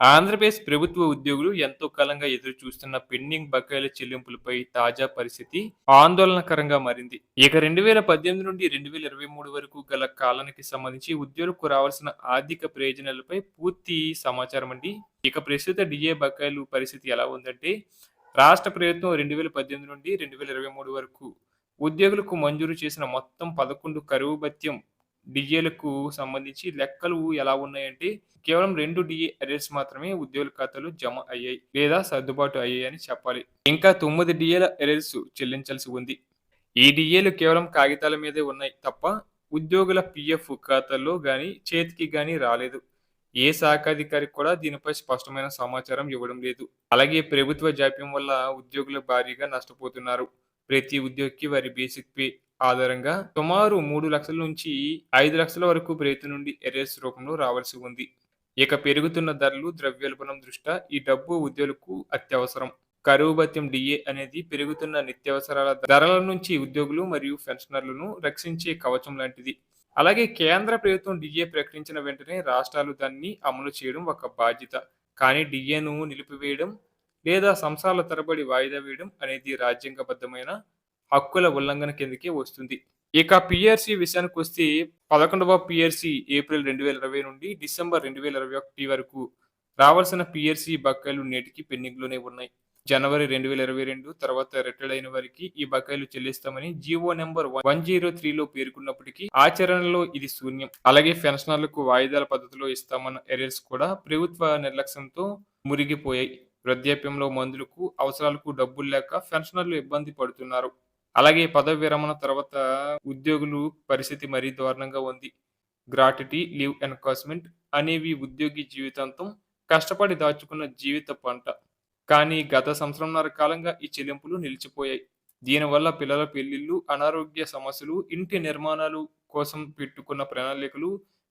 ఆంధ్రప్రదేశ్ ప్రభుత్వ ఉద్యోగులు ఎంతో కాలంగా ఎదురు చూస్తున్న పెండింగ్ బకాయిల చెల్లింపులపై తాజా పరిస్థితి ఆందోళనకరంగా మారింది. ఇక రెండు వేల పద్దెనిమిది నుండి రెండు వేల ఇరవై మూడు వరకు గల కాలానికి సంబంధించి ఉద్యోగులకు రావాల్సిన ఆర్థిక ప్రయోజనాలపై పూర్తి సమాచారం అండి. ఇక ప్రస్తుత డిఏ బకాయిలు పరిస్థితి ఎలా ఉందంటే రాష్ట్ర ప్రభుత్వం రెండు వేల పద్దెనిమిది నుండి రెండు వేల ఇరవై మూడు వరకు ఉద్యోగులకు మంజూరు చేసిన మొత్తం పదకొండు కరువు భత్యం డిఏలకు సంబంధించి లెక్కలు ఎలా ఉన్నాయంటే కేవలం రెండు డిఏ అరేస్ మాత్రమే ఉద్యోగుల ఖాతాలో జమ అయ్యాయి లేదా సర్దుబాటు అయ్యాయి అని చెప్పాలి. ఇంకా తొమ్మిది డిఏల అరేస్ చెల్లించాల్సి ఉంది. ఈ డిఏలు కేవలం కాగితాల మీదే ఉన్నాయి తప్ప ఉద్యోగుల పిఎఫ్ ఖాతాల్లో కానీ చేతికి కానీ రాలేదు. ఏ శాఖాధికారి కూడా దీనిపై స్పష్టమైన సమాచారం ఇవ్వడం లేదు. అలాగే ప్రభుత్వ జాప్యం వల్ల ఉద్యోగులు భారీగా నష్టపోతున్నారు. ప్రతి ఉద్యోగికి వారి బేసిక్ పే ఆధారంగా సుమారు మూడు లక్షల నుంచి ఐదు లక్షల వరకు ప్రేతి నుండి ఎరేస్ రూపంలో రావాల్సి ఉంది. ఇక పెరుగుతున్న ధరలు ద్రవ్యోల్బణం దృష్ట్యా ఈ డబ్బు ఉద్యోగులకు అత్యవసరం. కరువు భత్యం డిఏ అనేది పెరుగుతున్న నిత్యావసరాల ధరల నుంచి ఉద్యోగులు మరియు పెన్షనర్లను రక్షించే కవచం లాంటిది. అలాగే కేంద్ర ప్రభుత్వం డిఏ ప్రకటించిన వెంటనే రాష్ట్రాలు దాన్ని అమలు చేయడం ఒక బాధ్యత. కానీ డిఏను నిలిపివేయడం లేదా సంవత్సరాల తరబడి వాయిదా వేయడం అనేది రాజ్యాంగబద్ధమైన హక్కుల ఉల్లంఘన కిందకి వస్తుంది. ఇక పిఆర్సీ విషయానికి వస్తే పదకొండవ పిఆర్సీ ఏప్రిల్ రెండు వేల ఇరవై నుండి డిసెంబర్ రెండు వేల ఇరవై ఒకటి వరకు రావాల్సిన పిఆర్సీ బకాయిలు నేటికి పెండింగ్లోనే ఉన్నాయి. జనవరి రెండు వేల ఇరవై రెండు తర్వాత రిటైర్డ్ అయిన వారికి ఈ బకాయిలు చెల్లిస్తామని G O number one zero త్రీలో పేర్కొన్నప్పటికీ ఆచరణలో ఇది శూన్యం. అలాగే పెన్షనర్లకు వాయిదాల పద్ధతిలో ఇస్తామన్న ఎరియర్స్ కూడా ప్రభుత్వ నిర్లక్ష్యంతో మురిగిపోయాయి. వృద్ధాప్యంలో మందులకు అవసరాలకు డబ్బులు లేక పెన్షనర్లు ఇబ్బంది పడుతున్నారు. అలాగే పదవి విరమణ తర్వాత ఉద్యోగులు పరిస్థితి మరీ దారుణంగా ఉంది. గ్రాటిటీ లీవ్ ఎన్కాస్మెంట్ అనేవి ఉద్యోగి జీవితాంతం కష్టపడి దాచుకున్న జీవిత పంట. కానీ గత సంవత్సరంన్నర కాలంగా ఈ చెల్లింపులు నిలిచిపోయాయి. దీనివల్ల పిల్లల పెళ్ళిళ్ళు అనారోగ్య సమస్యలు ఇంటి నిర్మాణాలు కోసం పెట్టుకున్న ప్రణాళికలు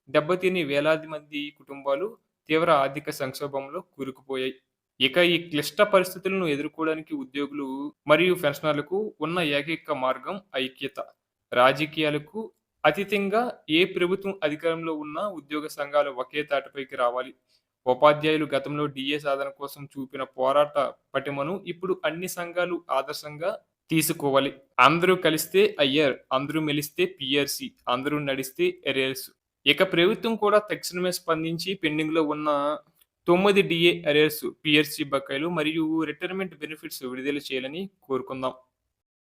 దెబ్బతిని వేలాది మంది కుటుంబాలు తీవ్ర ఆర్థిక సంక్షోభంలో కూరుకుపోయాయి. ఇక ఈ క్లిష్ట పరిస్థితులను ఎదుర్కోవడానికి ఉద్యోగులు మరియు పెన్షనర్లకు ఉన్న ఏకైక మార్గం ఐక్యత. రాజకీయాలకు అతీతంగా ఏ ప్రభుత్వం అధికారంలో ఉన్నా ఉద్యోగ సంఘాలు ఒకే తాటిపైకి రావాలి. ఉపాధ్యాయులు గతంలో డిఏ సాధన కోసం చూపిన పోరాట పటిమను ఇప్పుడు అన్ని సంఘాలు ఆదర్శంగా తీసుకోవాలి. అందరూ కలిస్తే అయ్యర్ అందరూ మెలిస్తే పిఆర్సి అందరూ నడిస్తే ఎరియర్స్ ఇక ప్రభుత్వం కూడా తక్షణమే స్పందించి పెండింగ్లో ఉన్న తొమ్మిది డిఏ అరేర్స్ పిఎస్సి బకాయిలు మరియు రిటైర్మెంట్ బెనిఫిట్స్ విడుదల చేయాలని కోరుకుందాం.